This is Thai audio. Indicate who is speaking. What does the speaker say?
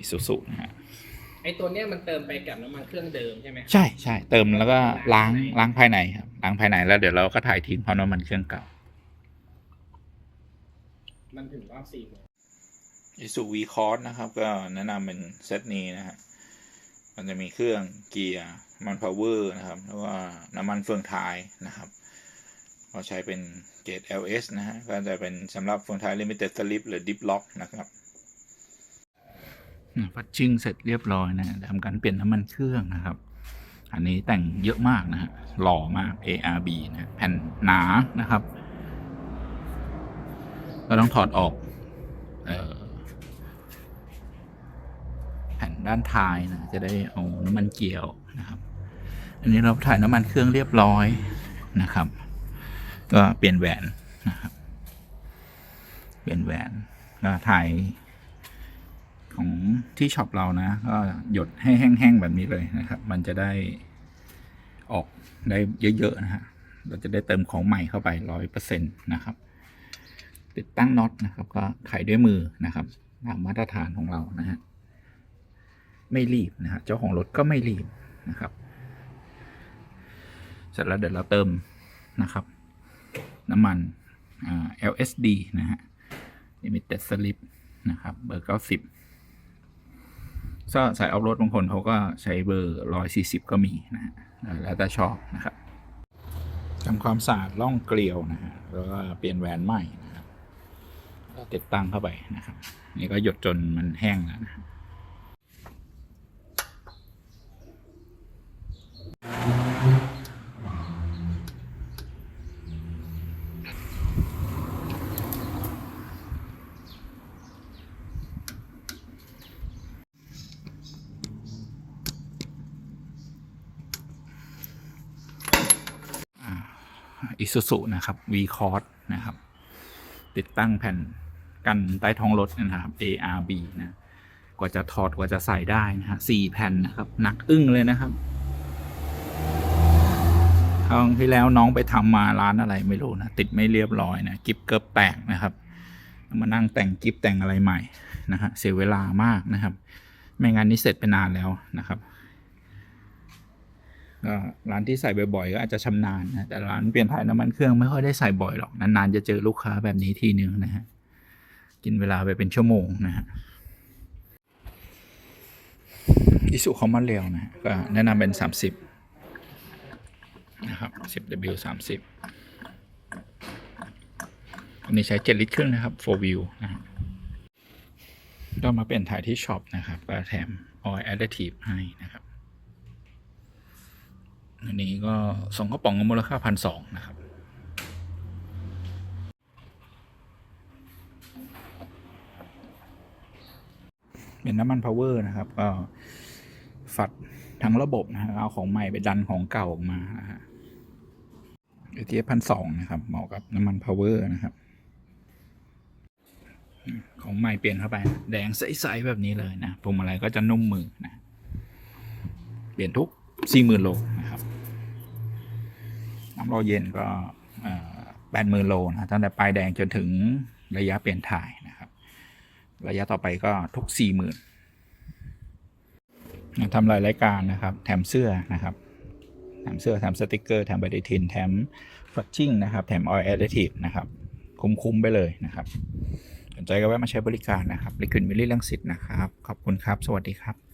Speaker 1: อิซูซุนะฮะ
Speaker 2: ไอตัวเนี้ยมันเติมไปกับน้ำมันเครื่องเดิมใช่ไหม
Speaker 1: ใช่ใช่เติมแล้วก็ล้างล้างภายในครับล้างภายในแล้วเดี๋ยวเราก็ถ่ายทิ้งเพราะน้ำมันเครื่องเก่า
Speaker 2: มันถึงรอบสี่โมง
Speaker 1: อิสุวีคอร์สนะครับ ก็แนะนำเป็นเซตนี้นะฮะมันจะมีเครื่องเกียร์มันพาวเวอร์นะครับแล้วก็น้ำมันเฟืองท้ายนะครับเราใช้เป็นเกรด LS นะฮะก็จะเป็นสำหรับเฟืองท้าย Limited Slip หรือ Deep Lock นะครับ พัดชิงเสร็จเรียบร้อยนะทำการเปลี่ยนน้ำมันเครื่องนะครับ อันนี้แต่งเยอะมากนะฮะหล่อมาก ARB นะแผ่นหนานะครับเราต้องถอดออกออแผ่นด้านท้ายนะจะได้เอาน้ำมันเกี่ยวนะครับ อันนี้เราถ่ายน้ำมันเครื่องเรียบร้อยนะครับ ก็เปลี่ยนแหวนนะครับ เปลี่ยนแหวนก็ถ่าย ที่ช็อปเรานะก็หยดให้แห้งๆแบบนี้เลยนะครับ มันจะได้ออกได้เยอะๆนะฮะเราจะได้เติมของใหม่เข้าไปร้อยเปอร์เซ็นต์นะครับ ติดตั้งน็อตนะครับ ก็ไขด้วยมือนะครับตามมาตรฐานของเรานะฮะไม่รีบนะฮะเจ้าของรถก็ไม่รีบนะครับ เสร็จแล้วเดี๋ยวเราเติมนะครับ น้ำมันอ่า LSD นะฮะ Limited Slip นะครับ เบอร์ 90 ก็สายออฟโรดบางคนเขาก็ใช้เบอร์140ก็มีนะฮะแล้วแต่ชอบนะครับทำความสะอาดล่องเกลียวนะฮะแล้วก็เปลี่ยนแหวนใหม่นะครับก็ติดตั้งเข้าไปนะครับ นี่ก็หยดจนมันแห้งแล้วนะ อิซูซุนะครับ V c o r s นะครับ ติดตั้งแผ่นกันใต้ท้องรถนะครับ ARB นะกว่าจะถอดกว่าจะใส่ได้นะฮะสี่แผ่นนะครับหนักอึ้งเลยนะครับครั้งที่แล้วน้องไปทำมาร้านอะไรไม่รู้นะติดไม่เรียบร้อยนะกิฟเกิบแตกนะครับ มานั่งแต่งกิฟแต่งอะไรใหม่นะฮะเสียเวลามากนะครับ ไม่งั้นนี่เสร็จไปนานแล้วนะครับ ร้านที่ใส่บ่อยๆ ก็อาจจะชำนาญนะแต่ร้านเปลี่ยนถ่ายน้ำมันเครื่องไม่ค่อยได้ใส่บ่อยหรอกนานๆจะเจอลูกค้าแบบนี้ทีนึงนะฮะกินเวลาไปเป็นชั่วโมงนะฮะอิสุคอมมอนเรลนะก็แนะนำเป็น 30 นะครับ 10W 30อันนี้ใช้ 7 ลิตรครึ่งนะครับ4 view นะฮะก็มาเปลี่ยนถ่ายที่ช็อปนะครับก็แถม oil additive ให้นะครับ อันนี้ก็สองกระป๋องมูลค่าพันสองนะครับ เป็นน้ำมันพาวเวอร์นะครับ ก็ฝัดทั้งระบบนะเอาของใหม่ไปดันของเก่าออกมาฮะเอทีพันสองนะครับเหมาะกับน้ำมันพาวเวอร์นะครับ ของใหม่เปลี่ยนเข้าไป แดงใสๆแบบนี้เลยนะพวงมาลัยก็จะนุ่มมือนะ เปลี่ยนทุกสี่หมื่นโล นะครับน้ำรอเย็นก็แปดหมื่นโลนะตั้งแต่ปลายแดงจนถึงระยะเปลี่ยนถ่ายนะครับ ระยะต่อไปก็ทุกสี่หมื่นทำรายรายการนะครับ แถมเสื้อนะครับ แถมเสื้อ แถมสติกเกอร์ แถมใบดิทิน แถมฟัชชิ่งนะครับ แถมออยล์แอดดิทีฟนะครับ คุ้มๆไปเลยนะครับ สนใจก็แวะมาใช้บริการนะครับลิควิดมิลลี่ลังสิตนะครับ ขอบคุณครับ สวัสดีครับ